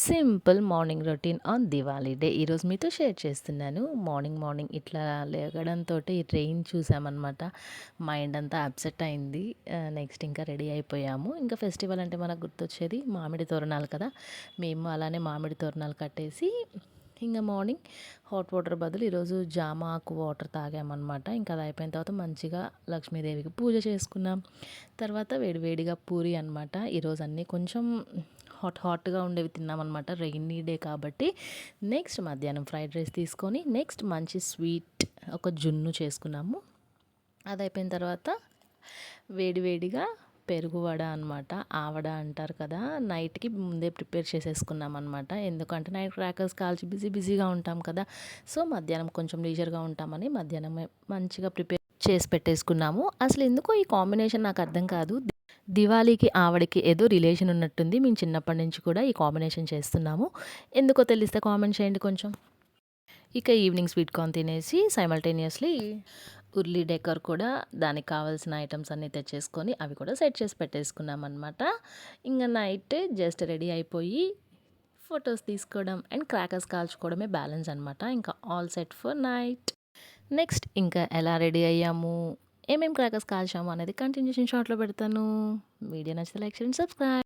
Simple morning routine on Diwali day. ఈరోజు మీతో share చేస్తున్నాను. మార్నింగ్ మార్నింగ్ ఇట్లా లేగడంతో ట్రైన్ చూసామన్నమాట. మైండ్ అంతా అప్సెట్ అయింది. నెక్స్ట్ ఇంకా రెడీ అయిపోయాము. ఇంకా ఫెస్టివల్ అంటే మనకు గుర్తొచ్చేది మామిడి తోరణాలు కదా. మేము అలానే మామిడి తోరణాలు కట్టేసి ఇంకా మార్నింగ్ హాట్ వాటర్ బదులు ఈరోజు జామ ఆకు వాటర్ తాగామన్నమాట. ఇంకా అది అయిపోయిన తర్వాత మంచిగా లక్ష్మీదేవికి పూజ చేసుకున్నాం. తర్వాత వేడివేడిగా పూరి అనమాట ఈరోజు అన్నీ కొంచెం హాట్ హాట్గా ఉండేవి తిన్నామన్నమాట. రెయినీ డే కాబట్టి. నెక్స్ట్ మధ్యాహ్నం ఫ్రైడ్ రైస్ తీసుకొని నెక్స్ట్ మంచి స్వీట్ ఒక జున్ను చేసుకున్నాము. అది అయిపోయిన తర్వాత వేడివేడిగా పెరుగు వడ అనమాట ఆవడ అంటారు కదా నైట్కి ముందే ప్రిపేర్ చేసేసుకున్నాం అనమాట ఎందుకంటే నైట్ క్రాకర్స్ కాల్చి బిజీ బిజీగా ఉంటాం కదా. సో మధ్యాహ్నం కొంచెం లీజర్గా ఉంటామని మధ్యాహ్నం మంచిగా ప్రిపేర్ చేసి పెట్టేసుకున్నాము. అసలు ఎందుకో ఈ కాంబినేషన్ నాకు అర్థం కాదు. దివాళీకి ఆవిడకి ఏదో రిలేషన్ ఉన్నట్టుంది. మేము చిన్నప్పటి నుంచి కూడా ఈ కాంబినేషన్ చేస్తున్నాము. ఎందుకో తెలిస్తే కామెంట్ చేయండి కొంచెం. ఇక ఈవినింగ్ స్వీట్ కార్న్ తినేసి సైమల్టేనియస్లీ ఉర్లీ డెకర్ కూడా దానికి కావాల్సిన ఐటమ్స్ అన్నీ తెచ్చేసుకొని అవి కూడా సెట్ చేసి పెట్టేసుకున్నాం అనమాట ఇంకా నైట్ జస్ట్ రెడీ అయిపోయి ఫొటోస్ తీసుకోవడం అండ్ క్రాకర్స్ కాల్చుకోవడమే బ్యాలెన్స్ అనమాట ఇంకా all set for night next ఇంకా ఎలా రెడీ అయ్యాము? ఏమేం క్రాకర్స్ కాల్చాము అనేది కంటిన్యూషన్ షార్ట్లో పెడతాను. వీడియో నచ్చితే లైక్ చేయండి సబ్స్క్రైబ్